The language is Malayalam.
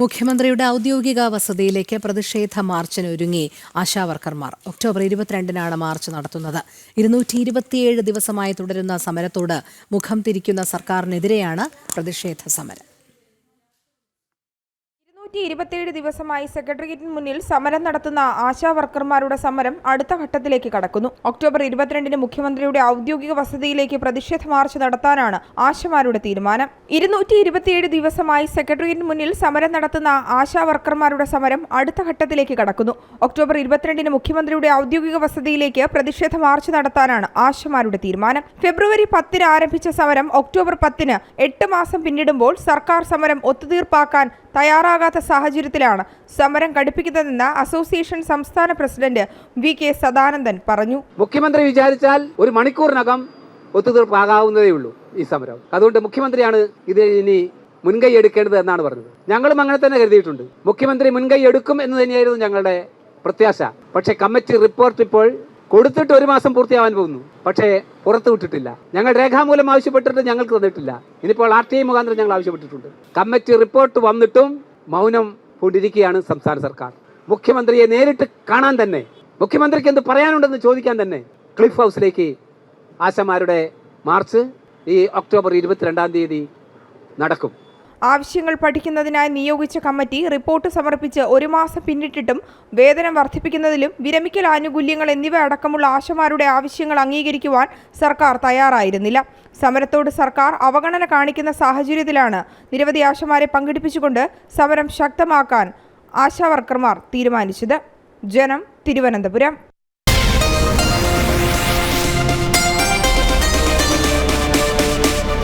മുഖ്യമന്ത്രിയുടെ ഔദ്യോഗിക വസതിയിലേക്ക് പ്രതിഷേധ മാർച്ചിന് ഒരുങ്ങി ആശാവർക്കർമാർ. ഒക്ടോബർ ഇരുപത്തിരണ്ടിനാണ് മാർച്ച് നടത്തുന്നത്. ഇരുന്നൂറ്റി ഇരുപത്തിയേഴ് ദിവസമായി തുടരുന്ന സമരത്തോട് മുഖം തിരിക്കുന്ന സർക്കാരിനെതിരെയാണ് പ്രതിഷേധ സമരം. ഇരുന്നൂറ്റി ഇരുപത്തിയേഴ് ദിവസമായി സെക്രട്ടേറിയറ്റിന് മുന്നിൽ സമരം നടത്തുന്ന ആശാ വർക്കർമാരുടെ സമരം അടുത്ത ഘട്ടത്തിലേക്ക് കടക്കുന്നു. ഒക്ടോബർ ഇരുപത്തിരണ്ടിന് മുഖ്യമന്ത്രിയുടെ ഔദ്യോഗിക വസതിയിലേക്ക് പ്രതിഷേധ മാർച്ച് നടത്താനാണ് ആശമാരുടെ തീരുമാനം. ഇരുന്നൂറ്റി ഇരുപത്തിയേഴ് ദിവസമായി സെക്രട്ടേറിയറ്റിന് മുന്നിൽ സമരം നടത്തുന്ന ആശാ വർക്കർമാരുടെ സമരം അടുത്ത ഘട്ടത്തിലേക്ക് കടക്കുന്നു. ഒക്ടോബർ ഇരുപത്തിരണ്ടിന് മുഖ്യമന്ത്രിയുടെ ഔദ്യോഗിക വസതിയിലേക്ക് പ്രതിഷേധ മാർച്ച് നടത്താനാണ് ആശമാരുടെ തീരുമാനം. ഫെബ്രുവരി പത്തിന് ആരംഭിച്ച സമരം ഒക്ടോബർ പത്തിന് എട്ട് മാസം പിന്നിടുമ്പോൾ സർക്കാർ സമരം ഒത്തുതീർപ്പാക്കാൻ തയ്യാറാകാത്ത സാഹചര്യത്തിലാണ് സമരം കടുപ്പിക്കുന്നതെന്ന് അസോസിയേഷൻ സംസ്ഥാന പ്രസിഡന്റ് വി കെ സദാനന്ദൻ പറഞ്ഞു. മുഖ്യമന്ത്രി വിചാരിച്ചാൽ ഒരു മണിക്കൂറിനകം ഒത്തുതീർപ്പാകാവുന്നതേ ഉള്ളൂ ഈ സമരം. അതുകൊണ്ട് മുഖ്യമന്ത്രിയാണ് ഇത് ഇനി മുൻകൈ എടുക്കേണ്ടത് എന്നാണ് പറഞ്ഞത്. ഞങ്ങളും അങ്ങനെ തന്നെ കരുതിയിട്ടുണ്ട്. മുഖ്യമന്ത്രി മുൻകൈ എടുക്കും എന്ന് തന്നെയായിരുന്നു ഞങ്ങളുടെ പ്രത്യാശ. പക്ഷേ കമ്മിറ്റി റിപ്പോർട്ട് ഇപ്പോൾ കൊടുത്തിട്ട് ഒരു മാസം പൂർത്തിയാവാൻ പോകുന്നു. പക്ഷേ പുറത്തു വിട്ടിട്ടില്ല. ഞങ്ങൾ രേഖാമൂലം ആവശ്യപ്പെട്ടിട്ട് ഞങ്ങൾക്ക് തന്നിട്ടില്ല. ഇനിയിപ്പോൾ ആർ ടി ഐ മുഖാന്തരം ഞങ്ങൾ ആവശ്യപ്പെട്ടിട്ടുണ്ട്. കമ്മിറ്റി റിപ്പോർട്ട് വന്നിട്ടും മൗനം പൂണ്ടിരിക്കുകയാണ് സംസ്ഥാന സർക്കാർ. മുഖ്യമന്ത്രിയെ നേരിട്ട് കാണാൻ തന്നെ മുഖ്യമന്ത്രിക്ക് എന്ത് പറയാനുണ്ടെന്ന് ചോദിക്കാൻ തന്നെ ക്ലിഫ് ഹൗസിലേക്ക് ആശമാരുടെ മാർച്ച് ഈ ഒക്ടോബർ ഇരുപത്തിരണ്ടാം തീയതി നടക്കും. ആവശ്യങ്ങൾ പഠിക്കുന്നതിനായി നിയോഗിച്ച കമ്മിറ്റി റിപ്പോർട്ട് സമർപ്പിച്ച് ഒരു മാസം പിന്നിട്ടിട്ടും വേതനം വർദ്ധിപ്പിക്കുന്നതിലും വിരമിക്കൽ ആനുകൂല്യങ്ങൾ എന്നിവ അടക്കമുള്ള ആശമാരുടെ ആവശ്യങ്ങൾ അംഗീകരിക്കുവാൻ സർക്കാർ തയ്യാറായിരുന്നില്ല. സമരത്തോട് സർക്കാർ അവഗണന കാണിക്കുന്ന സാഹചര്യത്തിലാണ് നിരവധി ആശമാരെ പങ്കെടുപ്പിച്ചുകൊണ്ട് സമരം ശക്തമാക്കാൻ ആശാവർക്കർമാർ തീരുമാനിച്ചത്. ജനം തിരുവനന്തപുരം.